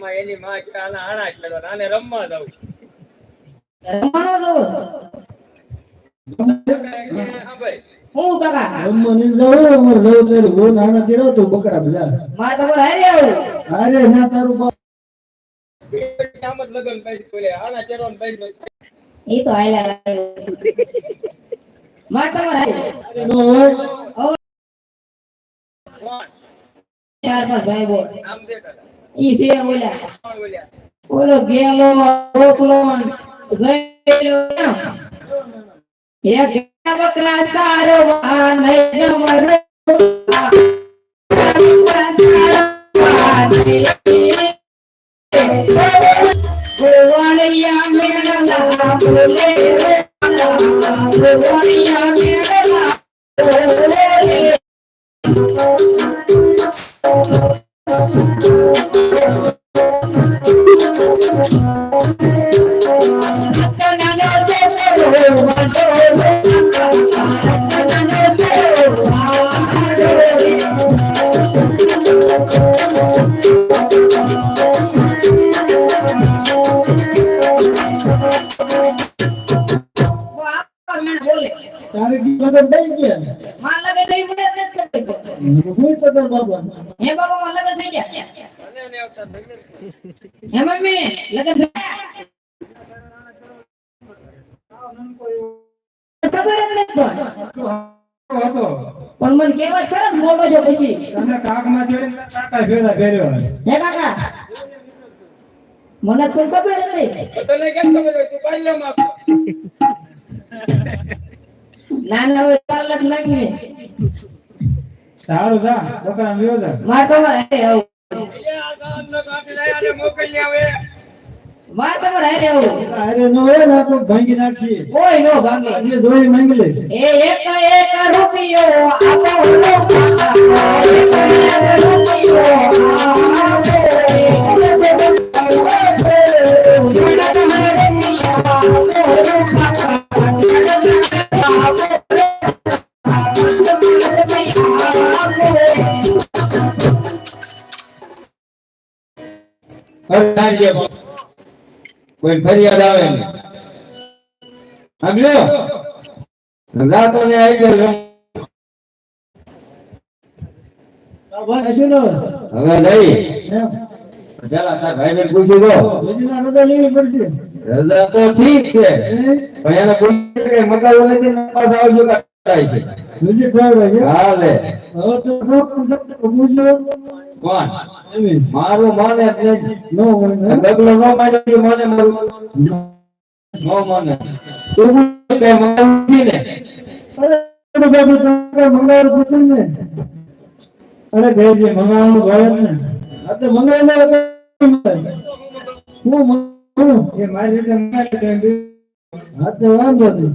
તો એની માં કે આના આણા ખેડવા આને રમવા જાવ રમવાનો જાવું, ચાર પાંચ ભાઈ બોલ. આમ દે કાકા ઈ છે બોલ્યા કોણ બોલ્યા ઓલો ગેલો ગોકલો જઈલો એક બકરા સારો વાને જમરો ગોવાળિયા મેળલા બોલે રે ગોવાળિયા મેળલા બોલે Thank you. પણ મને કેવા ખરા મોટો છો પછી તમે કાકમાં જોઈને કાકા ભેરા ભેર્યો. હે કાકા? મને કોઈ ખબર નથી. તને કેમ ખબર હોય તું બાલ્યમાં ના ના હવે ચાર લાગી સારું જા બકરા વિયો જા માર તો આવું અને મોકલી આવે. માર તમારે હારે આવું. અરે નો એ ના તો ભાંગી નાખી કોઈ નો ભાંગે. એટલે જોઈ માંગી લે એ એક એક રૂપિયો આપો રૂપિયો ફરિયાદ કોઈ ફરિયાદ આવે ને સમજો? રાતો ને આવી ગયો હવે લઈ પેલા તાર ભાઈ ને પૂછી દો. રજા લેવી પડશે રજા તો ઠીક છે? પણ એને કે નથી પાછા આવજો કે છે. બીજી ઠાવડા હા લે હવે તો કોણ? મારું માને નો ડગલો નો માન્યો મને મારું? નો માને. તું પૂછ કે ને? અરે બાબુ તમે મંગાવું પૂછ્યું ને? અરે ભાઈ જે મંગાવવાનું ભાઈ ને આ તો હું મંગાવું? એ મારી રીતે મંગાવી હા તો વાંધો નહીં.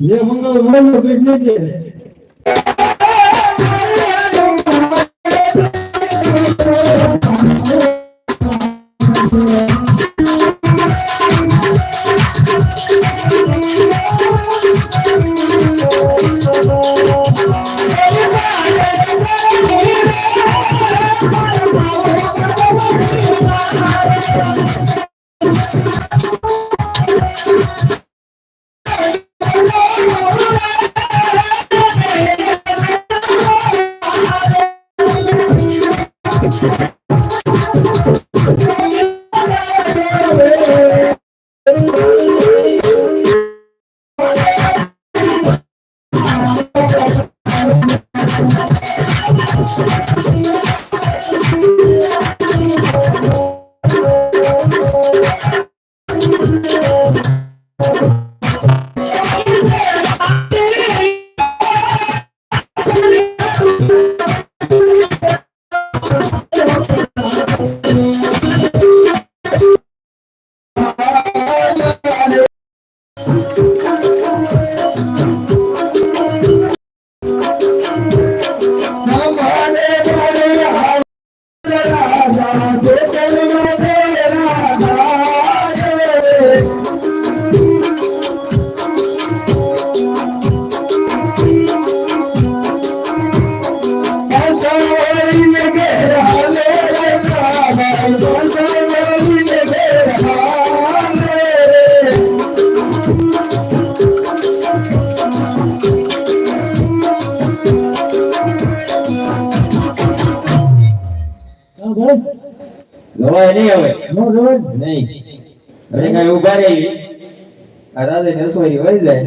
જે મંગાવું કઈ નહીં Thank you. દે જવાય નહીં હવે. નો જવાય નહીં. હવે કઈ ઊભા રહી આ રાધે રસોઈ વળી જાય.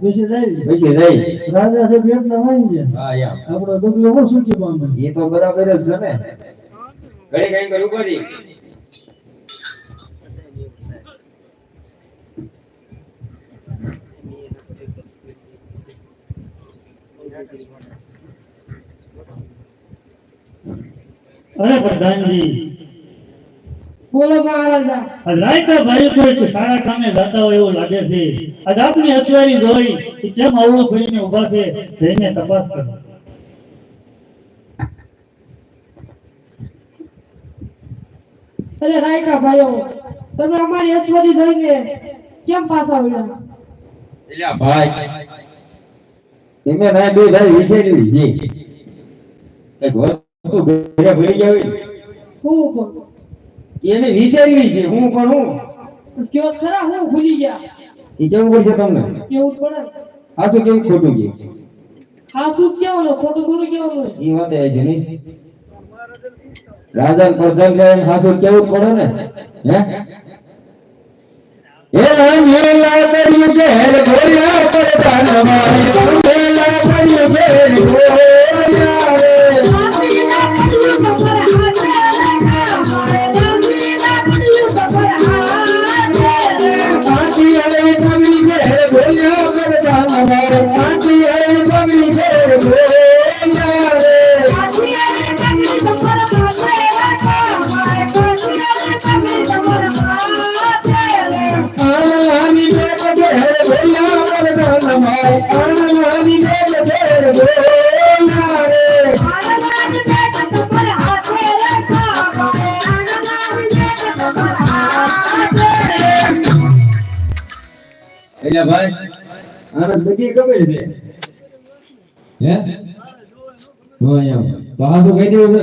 પછી જાય. પછી જાય. રાજા છે પેટ ના વાઈ જાય હા યાર આપણો ડગલો કોણ સૂકી પામે. એ તો બરાબર જ છે ને. ઘડી કઈ કઈ ઊભા રહી અરે પ્રધાનજી બોલો મહારાજા રાયતા ભાઈ કોઈ સારા કામે જતા હોય એવું લાગે છે. આજ આપની અસવારી જોઈ કે કેમ અવળો ફરીને ઊભા છે જઈને તપાસ કરો. અરે રાયકા ભાઈઓ તમે અમારી ઐશ્વર્ય જોઈને કેમ પાછા વળ્યા એલા ભાઈ તમે ના બે ભાઈ વિચાર્યું છે એક વસ્તુ ઘરે ભરી જાવી. હું પણ એને વિચારવી છે હું પણ હું. કયો ખરા હું ભૂલી ગયા. એ કેવું પડશે તમને? કેવું પડે? આ શું કેવું ખોટું કે? આ શું કેવું ખોટું થોડું કેવું એ વાત એ છે નહીં. રાજા પ્રધાન કે હાસુ કેવું પડે ને? હે? એ રામ એ લા કરી કે હેલ ગોયા પ્રધાન મારી તું લા કરી કે હેલ ભાઈ આને બધી ખબર છે. હે? તો આ તો કહી દેવું